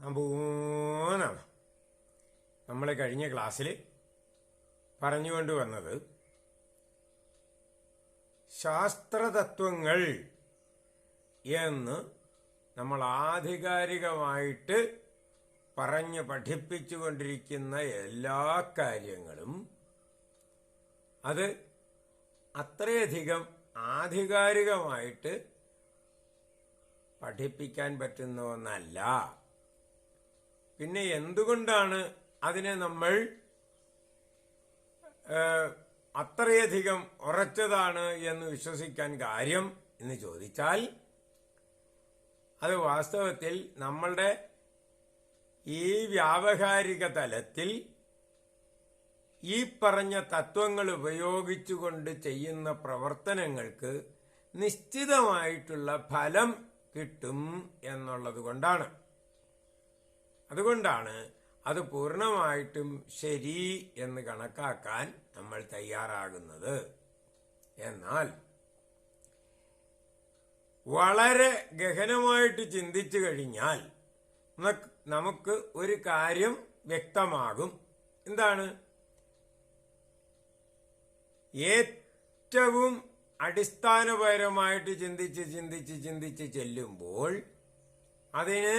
നമ്പൂന്നാണ് നമ്മൾ കഴിഞ്ഞ ക്ലാസ്സിൽ പറഞ്ഞുകൊണ്ട് വന്നത് ശാസ്ത്രതത്വങ്ങൾ എന്ന് നമ്മൾ ആധികാരികമായിട്ട് പറഞ്ഞ് പഠിപ്പിച്ചുകൊണ്ടിരിക്കുന്ന എല്ലാ കാര്യങ്ങളും അത് അത്രയധികം ആധികാരികമായിട്ട് പഠിപ്പിക്കാൻ പറ്റുന്ന ഒന്നല്ല. പിന്നെ എന്തുകൊണ്ടാണ് അതിനെ നമ്മൾ അത്രയധികം ഉറച്ചതാണ് എന്ന് വിശ്വസിക്കാൻ കാര്യം എന്ന് ചോദിച്ചാൽ അത് വാസ്തവത്തിൽ നമ്മളുടെ ഈ വ്യാവഹാരിക തലത്തിൽ ഈ പറഞ്ഞ തത്വങ്ങൾ ഉപയോഗിച്ചുകൊണ്ട് ചെയ്യുന്ന പ്രവർത്തനങ്ങൾക്ക് നിശ്ചിതമായിട്ടുള്ള ഫലം കിട്ടും എന്നുള്ളത് കൊണ്ടാണ്. അതുകൊണ്ടാണ് അത് പൂർണമായിട്ടും ശരി എന്ന് കണക്കാക്കാൻ നമ്മൾ തയ്യാറാകുന്നത്. എന്നാൽ വളരെ ഗഹനമായിട്ട് ചിന്തിച്ചു കഴിഞ്ഞാൽ നമുക്ക് ഒരു കാര്യം വ്യക്തമാകും. എന്താണ്? ഏറ്റവും അടിസ്ഥാനപരമായിട്ട് ചിന്തിച്ച് ചിന്തിച്ച് ചിന്തിച്ച് ചെല്ലുമ്പോൾ അതിന്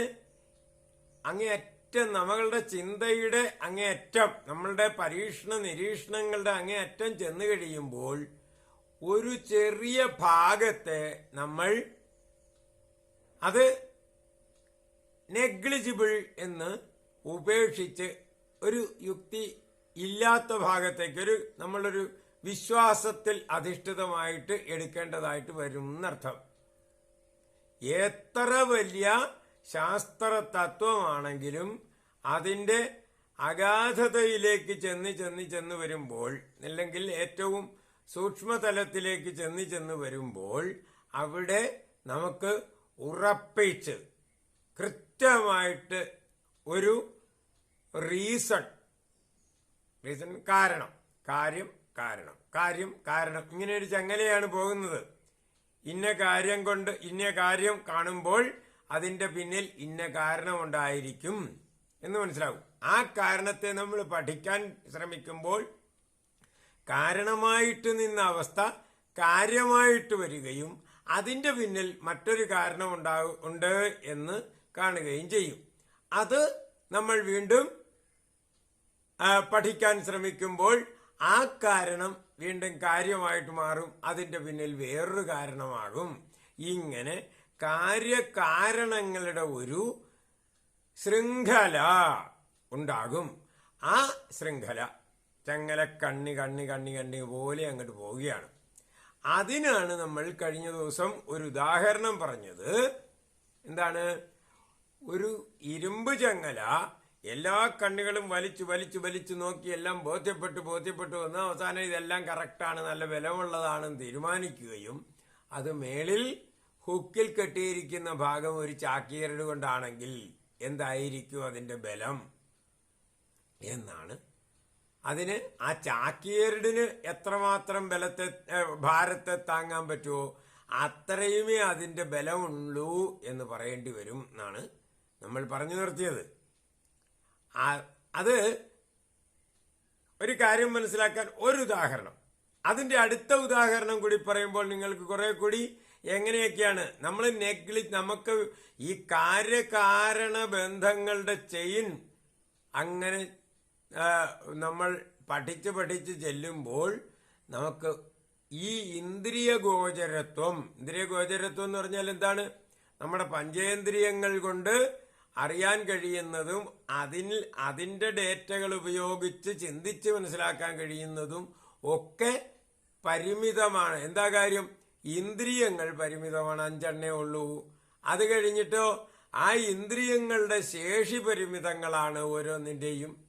അങ്ങേയറ്റം നമ്മളുടെ ചിന്തയുടെ അങ്ങേയറ്റം നമ്മളുടെ പരീക്ഷണ നിരീക്ഷണങ്ങളുടെ അങ്ങേയറ്റം ചെന്നു കഴിയുമ്പോൾ ഒരു ചെറിയ ഭാഗത്തെ നമ്മൾ അത് നെഗ്ലിജിബിൾ എന്ന് ഉപേക്ഷിച്ച് ഒരു യുക്തി ഇല്ലാത്ത ഭാഗത്തേക്ക് ഒരു നമ്മളൊരു വിശ്വാസത്തിൽ അധിഷ്ഠിതമായിട്ട് എടുക്കേണ്ടതായിട്ട് വരും എന്നർത്ഥം എത്ര വലിയ ശാസ്ത്ര തത്വമാണെങ്കിലും അതിന്റെ അഗാധതയിലേക്ക് ചെന്ന് ചെന്ന് ചെന്ന് വരുമ്പോൾ അല്ലെങ്കിൽ ഏറ്റവും സൂക്ഷ്മതലത്തിലേക്ക് ചെന്ന് ചെന്ന് വരുമ്പോൾ അവിടെ നമുക്ക് ഉറപ്പിച്ച് കൃത്യമായിട്ട് ഒരു റീസൺ റീസൺ കാരണം കാര്യം കാരണം കാര്യം കാരണം. ഇങ്ങനെ ഒരു ചങ്ങലയാണ് പോകുന്നത്. ഇന്ന കാര്യം കൊണ്ട് ഇന്ന കാര്യം കാണുമ്പോൾ അതിന്റെ പിന്നിൽ ഇന്ന കാരണമുണ്ടായിരിക്കും എന്ന് മനസ്സിലാവും. ആ കാരണത്തെ നമ്മൾ പഠിക്കാൻ ശ്രമിക്കുമ്പോൾ കാരണമായിട്ട് നിന്ന അവസ്ഥ കാര്യമായിട്ട് വരികയും അതിന്റെ പിന്നിൽ മറ്റൊരു കാരണം ഉണ്ടാകും ഉണ്ട് എന്ന് കാണുകയും ചെയ്യും. അത് നമ്മൾ വീണ്ടും പഠിക്കാൻ ശ്രമിക്കുമ്പോൾ ആ കാരണം വീണ്ടും കാര്യമായിട്ട് മാറും. അതിന്റെ പിന്നിൽ വേറൊരു കാരണമാകും. ഇങ്ങനെ കാര്യകാരണങ്ങളുടെ ഒരു ശൃംഖല ഉണ്ടാകും. ആ ശൃംഖല ചങ്ങല കണ്ണി കണ്ണി കണ്ണി കണ്ണി പോലെ അങ്ങോട്ട് പോവുകയാണ്. അതിനാണ് നമ്മൾ കഴിഞ്ഞ ദിവസം ഒരു ഉദാഹരണം പറഞ്ഞത്. എന്താണ്? ഒരു ഇരുമ്പ് ചങ്ങല എല്ലാ കണ്ണുകളും വലിച്ചു വലിച്ചു വലിച്ചു നോക്കി എല്ലാം ബോധ്യപ്പെട്ടു ബോധ്യപ്പെട്ടു വന്ന് അവസാനം ഇതെല്ലാം കറക്റ്റാണ് നല്ല ബലമുള്ളതാണെന്ന് തീരുമാനിക്കുകയും അത് മേളിൽ ഹുക്കിൽ കെട്ടിയിരിക്കുന്ന ഭാഗം ഒരു ചാക്കിയരട് കൊണ്ടാണെങ്കിൽ എന്തായിരിക്കും അതിന്റെ ബലം? എന്നാണ്. അതിന് ആ ചാക്കിയേറിടിന് എത്രമാത്രം ബലത്തെ ഭാരത്തെ താങ്ങാൻ പറ്റുമോ അത്രയുമേ അതിന്റെ ബലമുള്ളൂ എന്ന് പറയേണ്ടി വരും എന്നാണ് നമ്മൾ പറഞ്ഞു നിർത്തിയത്. അത് ഒരു കാര്യം മനസ്സിലാക്കാൻ ഒരു ഉദാഹരണം. അതിന്റെ അടുത്ത ഉദാഹരണം കൂടി പറയുമ്പോൾ നിങ്ങൾക്ക് കുറെ കൂടി എങ്ങനെയൊക്കെയാണ്? നമ്മൾ നെഗ്ലി നമുക്ക് ഈ കാര്യകാരണ ബന്ധങ്ങളുടെ ചെയിൻ അങ്ങനെ നമ്മൾ പഠിച്ച് പഠിച്ച് ചെല്ലുമ്പോൾ നമുക്ക് ഈ ഇന്ദ്രിയ ഗോചരത്വം ഇന്ദ്രിയ ഗോചരത്വം എന്ന് പറഞ്ഞാൽ എന്താണ്? നമ്മുടെ പഞ്ചേന്ദ്രിയങ്ങൾ കൊണ്ട് അറിയാൻ കഴിയുന്നതും അതിൽ അതിന്റെ ഡേറ്റകൾ ഉപയോഗിച്ച് ചിന്തിച്ച് മനസ്സിലാക്കാൻ കഴിയുന്നതും ഒക്കെ പരിമിതമാണ്. എന്താ കാര്യം? ഇന്ദ്രിയങ്ങൾ പരിമിതമാണ് അഞ്ചെണ്ണേ ഉള്ളൂ. അത് കഴിഞ്ഞിട്ടോ ആ ഇന്ദ്രിയങ്ങളുടെ ശേഷി പരിമിതങ്ങളാണ് ഓരോന്നിന്റെയും.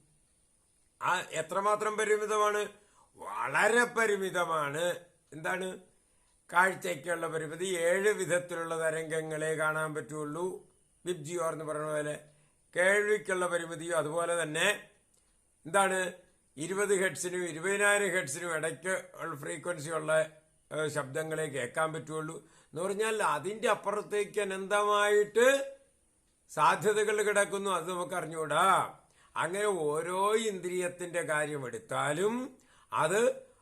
ആ എത്രമാത്രം പരിമിതമാണ്? വളരെ പരിമിതമാണ്. എന്താണ്? കാഴ്ചയ്ക്കുള്ള പരിമിതി. ഏഴ് വിധത്തിലുള്ള തരംഗങ്ങളെ കാണാൻ പറ്റുള്ളൂ. വിബ്ജിയോർ എന്ന് പറയുന്ന പോലെ കേൾവിക്കുള്ള പരിമിതിയും അതുപോലെ തന്നെ എന്താണ്? ഇരുപത് ഹെഡ്സിനും ഇരുപതിനായിരം ഹെഡ്സിനും ഇടയ്ക്ക് ഫ്രീക്വൻസിയുള്ള ശബ്ദങ്ങളെ കേൾക്കാൻ പറ്റുള്ളൂ എന്ന് പറഞ്ഞാൽ അതിന്റെ അപ്പുറത്തേക്ക് അനന്തമായിട്ട് സാധ്യതകൾ കിടക്കുന്നു. അത് നമുക്ക് അറിഞ്ഞുകൂടാ. അങ്ങനെ ഓരോ ഇന്ദ്രിയത്തിന്റെ കാര്യം എടുത്താലും അത്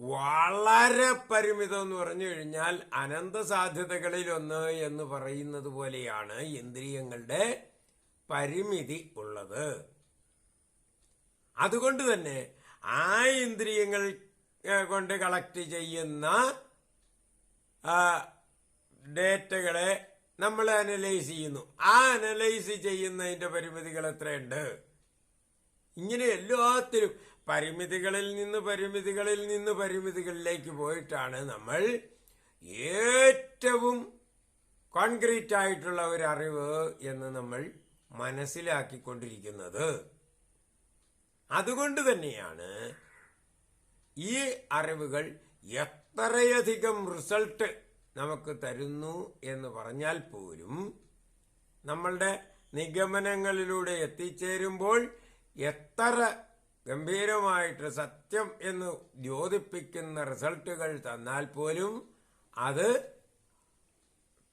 വളരെ പരിമിതം എന്ന് പറഞ്ഞു കഴിഞ്ഞാൽ അനന്ത സാധ്യതകളിലൊന്ന് എന്ന് പറയുന്നത് പോലെയാണ് ഇന്ദ്രിയങ്ങളുടെ പരിമിതി ഉള്ളത്. അതുകൊണ്ട് തന്നെ ആ ഇന്ദ്രിയങ്ങൾ കൊണ്ട് കളക്ട് ചെയ്യുന്ന ഡേറ്റകളെ നമ്മൾ അനലൈസ് ചെയ്യുന്നു. ആ അനലൈസ് ചെയ്യുന്നതിന്റെ പരിമിതികൾ എത്രയുണ്ട്? ഇങ്ങനെ എല്ലാത്തിലും പരിമിതികളിൽ നിന്ന് പരിമിതികളിൽ നിന്ന് പരിമിതികളിലേക്ക് പോയിട്ടാണ് നമ്മൾ ഏറ്റവും കോൺക്രീറ്റ് ആയിട്ടുള്ള ഒരു അറിവ് എന്ന് നമ്മൾ മനസ്സിലാക്കിക്കൊണ്ടിരിക്കുന്നത്. അതുകൊണ്ട് തന്നെയാണ് ഈ അറിവുകൾ എത്രയധികം റിസൾട്ട് നമുക്ക് തരുന്നു എന്ന് പറഞ്ഞാൽ പോലും നമ്മളുടെ നിഗമനങ്ങളിലൂടെ എത്തിച്ചേരുമ്പോൾ എത്ര ഗംഭീരമായിട്ട് സത്യം എന്ന് ദ്യോതിപ്പിക്കുന്ന റിസൾട്ടുകൾ തന്നാൽ പോലും അത്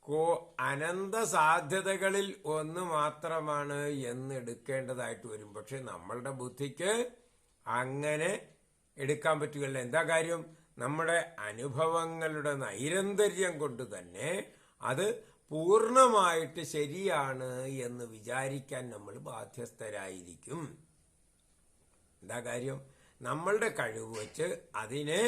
കോ- അനന്ത സാധ്യതകളിൽ ഒന്ന് മാത്രമാണ് എന്ന് എടുക്കേണ്ടതായിട്ട് വരും. പക്ഷെ നമ്മളുടെ ബുദ്ധിക്ക് അങ്ങനെ എടുക്കാൻ പറ്റുകയില്ല. എന്താ കാര്യം? നമ്മുടെ അനുഭവങ്ങളുടെ നൈരന്തര്യം കൊണ്ട് തന്നെ അത് പൂർണമായിട്ട് ശരിയാണ് എന്ന് വിചാരിക്കാൻ നമ്മൾ ബാധ്യസ്ഥരായിരിക്കും. എന്താ കാര്യം? നമ്മളുടെ കഴിവ് വെച്ച് അതിനെ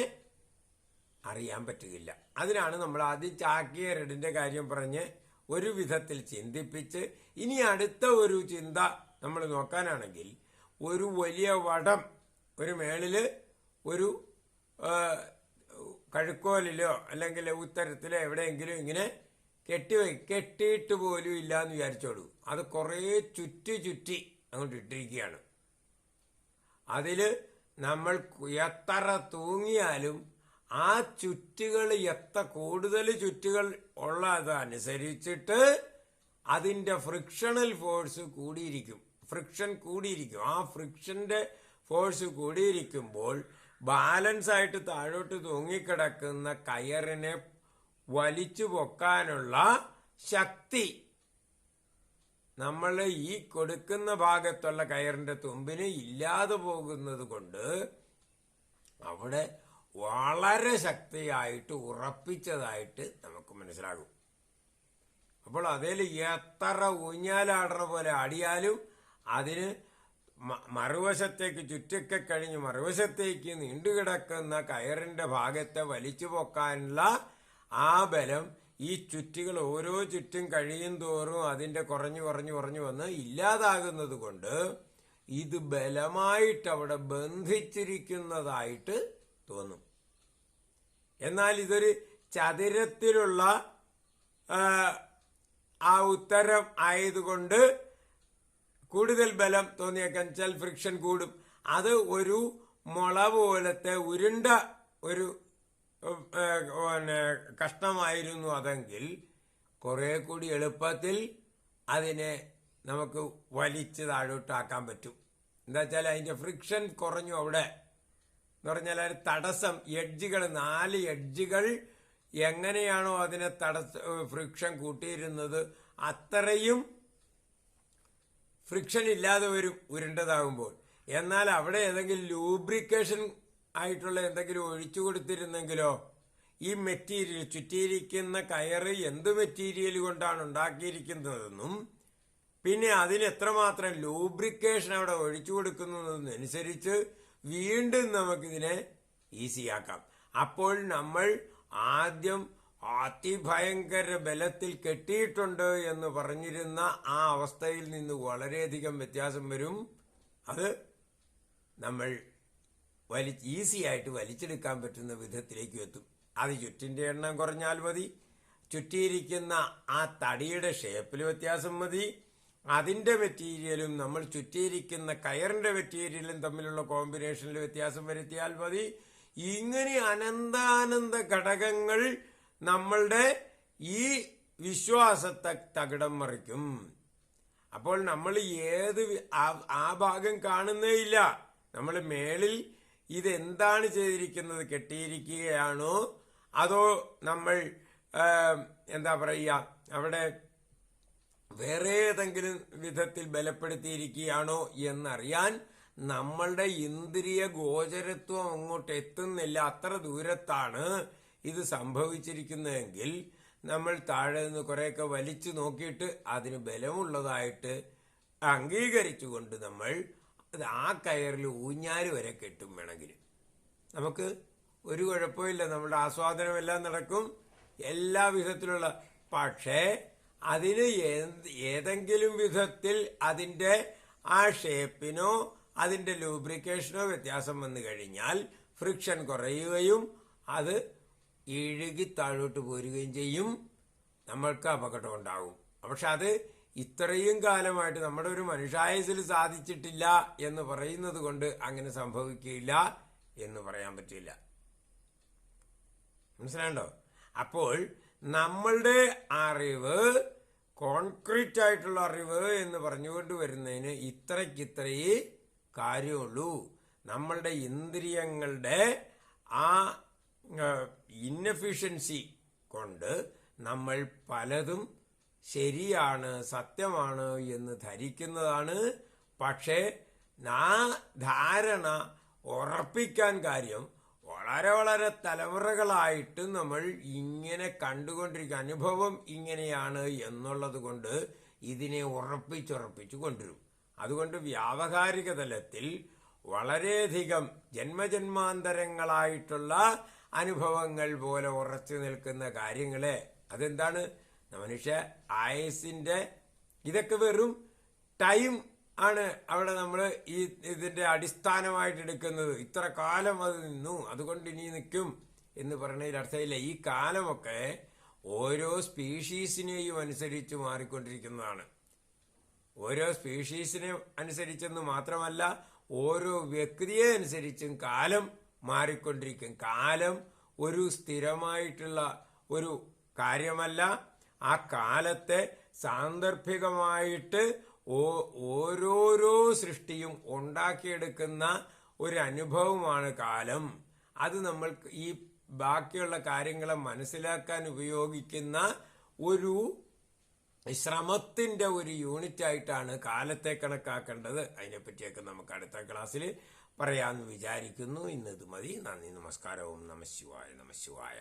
അറിയാൻ പറ്റുകയില്ല. അതിനാണ് നമ്മൾ ആദ്യം ചാക്യാരടിന്റെ കാര്യം പറഞ്ഞ് ഒരു വിധത്തിൽ ചിന്തിപ്പിച്ച് ഇനി അടുത്ത ഒരു ചിന്ത നമ്മൾ നോക്കാനാണെങ്കിൽ ഒരു വലിയ വടം ഒരു മേളിൽ ഒരു കഴുക്കോലിലോ അല്ലെങ്കിൽ ഉത്തരത്തിലോ എവിടെയെങ്കിലും ഇങ്ങനെ കെട്ടി കെട്ടിയിട്ട് പോലും ഇല്ല എന്ന് വിചാരിച്ചോളൂ. അത് കുറേ ചുറ്റി ചുറ്റി അങ്ങോട്ട് ഇട്ടിരിക്കുകയാണ്. അതിൽ നമ്മൾ എത്ര തൂങ്ങിയാലും ആ ചുറ്റുകൾ എത്ര കൂടുതൽ ചുറ്റുകൾ ഉള്ളതനുസരിച്ചിട്ട് അതിന്റെ ഫ്രിക്ഷണൽ ഫോഴ്സ് കൂടിയിരിക്കും. ഫ്രിക്ഷൻ കൂടിയിരിക്കും. ആ ഫ്രിക്ഷന്റെ ഫോഴ്സ് കൂടിയിരിക്കുമ്പോൾ ബാലൻസ് ആയിട്ട് താഴോട്ട് തൂങ്ങിക്കിടക്കുന്ന കയറിനെ വലിച്ചു പൊക്കാനുള്ള ശക്തി നമ്മൾ ഈ കൊടുക്കുന്ന ഭാഗത്തുള്ള കയറിന്റെ തുമ്പിന് ഇല്ലാതെ പോകുന്നത് കൊണ്ട് അവിടെ വളരെ ശക്തിയായിട്ട് ഉറപ്പിച്ചതായിട്ട് നമുക്ക് മനസ്സിലാകും. അപ്പോൾ അതിൽ എത്ര ഊഞ്ഞാലാടുന്ന പോലെ ആടിയാലും അതിന് മറുവശത്തേക്ക് ചുറ്റൊക്കെ കഴിഞ്ഞ് മറുവശത്തേക്ക് നീണ്ടുകിടക്കുന്ന കയറിന്റെ ഭാഗത്തെ വലിച്ചു പൊക്കാനുള്ള ആ ബലം ഈ ചുറ്റുകൾ ഓരോ ചുറ്റും കഴിയും തോറും അതിന്റെ കുറഞ്ഞു കുറഞ്ഞു കുറഞ്ഞു വന്ന് ഇല്ലാതാകുന്നത് കൊണ്ട് ഇത് ബലമായിട്ട് അവിടെ ബന്ധിച്ചിരിക്കുന്നതായിട്ട് തോന്നും. എന്നാൽ ഇതൊരു ചതുരത്തിലുള്ള ആ, ഉത്തരം ആയതുകൊണ്ട് കൂടുതൽ ബലം തോന്നിയേക്കാൻ ചില ഫ്രിക്ഷൻ കൂടും. അത് ഒരു മുള പോലത്തെ ഉരുണ്ട ഒരു കഷ്ണമായിരുന്നു അതെങ്കിൽ കുറെ കൂടി എളുപ്പത്തിൽ അതിനെ നമുക്ക് വലിച്ച് താഴോട്ടാക്കാൻ പറ്റും. എന്താ വെച്ചാൽ അതിന്റെ ഫ്രിക്ഷൻ കുറഞ്ഞു അവിടെ. എന്ന് പറഞ്ഞാൽ ഒരു തടസ്സം എഡ്ജുകൾ നാല് എഡ്ജുകൾ എങ്ങനെയാണോ അതിനെ തടസ്സ ഫ്രിക്ഷൻ കൂട്ടിയിരുന്നത് അത്രയും ഫ്രിക്ഷൻ ഇല്ലാതെ വരും ഉരുണ്ടതാകുമ്പോൾ. എന്നാൽ അവിടെ ഏതെങ്കിലും ലൂബ്രിക്കേഷൻ ആയിട്ടുള്ള എന്തെങ്കിലും ഒഴിച്ചു കൊടുത്തിരുന്നെങ്കിലോ ഈ മെറ്റീരിയൽ ചുറ്റിയിരിക്കുന്ന കയറ് എന്ത് മെറ്റീരിയൽ കൊണ്ടാണ് ഉണ്ടാക്കിയിരിക്കുന്നതെന്നും പിന്നെ അതിന് എത്രമാത്രം ലൂബ്രിക്കേഷൻ അവിടെ ഒഴിച്ചു കൊടുക്കുന്നതെന്നനുസരിച്ച് വീണ്ടും നമുക്കിതിനെ ഈസിയാക്കാം. അപ്പോൾ നമ്മൾ ആദ്യം അതിഭയങ്കര ബലത്തിൽ കെട്ടിയിട്ടുണ്ട് എന്ന് പറഞ്ഞിരുന്ന ആ അവസ്ഥയിൽ നിന്ന് വളരെയധികം വ്യത്യാസം വരും. അത് നമ്മൾ വലി ഈസി ആയിട്ട് വലിച്ചെടുക്കാൻ പറ്റുന്ന വിധത്തിലേക്ക് എത്തും. അത് ചുറ്റിന്റെ എണ്ണം കുറഞ്ഞാൽ മതി. ചുറ്റിയിരിക്കുന്ന ആ തടിയുടെ ഷേപ്പിൽ വ്യത്യാസം മതി. അതിന്റെ മെറ്റീരിയലും നമ്മൾ ചുറ്റിയിരിക്കുന്ന കയറിന്റെ മെറ്റീരിയലും തമ്മിലുള്ള കോമ്പിനേഷനിൽ വ്യത്യാസം വരുത്തിയാൽ മതി. ഇങ്ങനെ അനന്താനന്ദ ഘടകങ്ങൾ നമ്മളുടെ ഈ വിശ്വാസത്തെ തകിടം മറിക്കും. അപ്പോൾ നമ്മൾ ഏത് ആ- ഭാഗം കാണുന്നേയില്ല. നമ്മൾ മേളിൽ ഇതെന്താണ് ചെയ്തിരിക്കുന്നത് കെട്ടിയിരിക്കുകയാണോ? അതോ നമ്മൾ എന്താ പറയുക അവിടെ വേറെ ഏതെങ്കിലും വിധത്തിൽ ബലപ്പെടുത്തിയിരിക്കുകയാണോ എന്നറിയാൻ നമ്മളുടെ ഇന്ദ്രിയ ഗോചരത്വം അങ്ങോട്ട് എത്തുന്നില്ല. അത്ര ദൂരത്താണ് ഇത് സംഭവിച്ചിരിക്കുന്നതെങ്കിൽ നമ്മൾ താഴെ നിന്ന് കുറേയൊക്കെ വലിച്ചു നോക്കിയിട്ട് അതിന് ബലമുള്ളതായിട്ട് അംഗീകരിച്ചുകൊണ്ട് നമ്മൾ ആ കയറിൽ ഊഞ്ഞാൽ വരെ കെട്ടും വേണമെങ്കിൽ. നമുക്ക് ഒരു കുഴപ്പമില്ല നമ്മുടെ ആസ്വാദനമെല്ലാം നടക്കും എല്ലാ വിധത്തിലുള്ള. പക്ഷേ അതിന് ഏത് ഏതെങ്കിലും വിധത്തിൽ അതിന്റെ ആ ഷേപ്പിനോ അതിന്റെ ലൂബ്രിക്കേഷനോ വ്യത്യാസം വന്നു കഴിഞ്ഞാൽ ഫ്രിക്ഷൻ കുറയുകയും അത് ഇഴുകി താഴോട്ട് പോരുകയും ചെയ്യും. നമ്മൾക്ക് അപകടം ഉണ്ടാകും. പക്ഷെ അത് ഇത്രയും കാലമായിട്ട് നമ്മുടെ ഒരു മനുഷ്യായുസിൽ സാധിച്ചിട്ടില്ല എന്ന് പറയുന്നത് കൊണ്ട് അങ്ങനെ സംഭവിക്കില്ല എന്ന് പറയാൻ പറ്റില്ല. മനസ്സിലാണ്ടോ അപ്പോൾ നമ്മളുടെ അറിവ് കോൺക്രീറ്റ് ആയിട്ടുള്ള അറിവ് എന്ന് പറഞ്ഞുകൊണ്ട് വരുന്നതിന് ഇത്രയ്ക്കിത്രയേ കാര്യമുള്ളൂ. നമ്മളുടെ ഇന്ദ്രിയങ്ങളുടെ ആ ഇന്നഫിഷ്യൻസി കൊണ്ട് നമ്മൾ പലതും ശരിയാണ് സത്യമാണ് എന്ന് ധരിക്കുന്നതാണ്. പക്ഷേ ആ ധാരണ ഉറപ്പിക്കാൻ കാര്യം വളരെ വളരെ തലമുറകളായിട്ട് നമ്മൾ ഇങ്ങനെ കണ്ടുകൊണ്ടിരിക്കുക അനുഭവം ഇങ്ങനെയാണ് എന്നുള്ളത് കൊണ്ട് ഇതിനെ ഉറപ്പിച്ചുറപ്പിച്ചു കൊണ്ടുവരും. അതുകൊണ്ട് വ്യാവഹാരിക തലത്തിൽ വളരെയധികം ജന്മജന്മാന്തരങ്ങളായിട്ടുള്ള അനുഭവങ്ങൾ പോലെ ഉറച്ചു നിൽക്കുന്ന കാര്യങ്ങളെ. അതെന്താണ്? മനുഷ്യ ആയുസിന്റെ ഇതൊക്കെ വെറും ടൈം ആണ് അവിടെ നമ്മൾ ഈ ഇതിന്റെ അടിസ്ഥാനമായിട്ട് എടുക്കുന്നത്. ഇത്ര കാലം അത് നിന്നു അതുകൊണ്ട് ഇനി നിൽക്കും എന്ന് പറഞ്ഞതിൽ അർത്ഥമില്ല. ഈ കാലമൊക്കെ ഓരോ സ്പീഷീസിനെയും അനുസരിച്ച് മാറിക്കൊണ്ടിരിക്കുന്നതാണ്. ഓരോ സ്പീഷീസിനെ അനുസരിച്ചെന്ന് മാത്രമല്ല ഓരോ വ്യക്തിയെ അനുസരിച്ചും കാലം മാറിക്കൊണ്ടിരിക്കും. കാലം ഒരു സ്ഥിരമായിട്ടുള്ള ഒരു കാര്യമല്ല. ആ കാലത്തെ സാന്ദർഭികമായിട്ട് ഓരോരോ സൃഷ്ടിയും ഉണ്ടാക്കിയെടുക്കുന്ന ഒരു അനുഭവമാണ് കാലം. അത് നമ്മൾ ഈ ബാക്കിയുള്ള കാര്യങ്ങളെ മനസ്സിലാക്കാൻ ഉപയോഗിക്കുന്ന ഒരു ശ്രമത്തിന്റെ ഒരു യൂണിറ്റ് ആയിട്ടാണ് കാലത്തെ കണക്കാക്കേണ്ടത്. അതിനെപ്പറ്റിയൊക്കെ നമുക്ക് അടുത്ത ക്ലാസ്സിൽ പറയാമെന്ന് വിചാരിക്കുന്നു ഇന്ന് ഇത് മതി നന്ദി നമസ്കാരവും നമശിവായ നമശിവായ